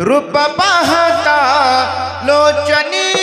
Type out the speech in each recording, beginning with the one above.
रूप पाहता लोचनी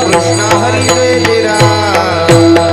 कृष्ण हरि जय जय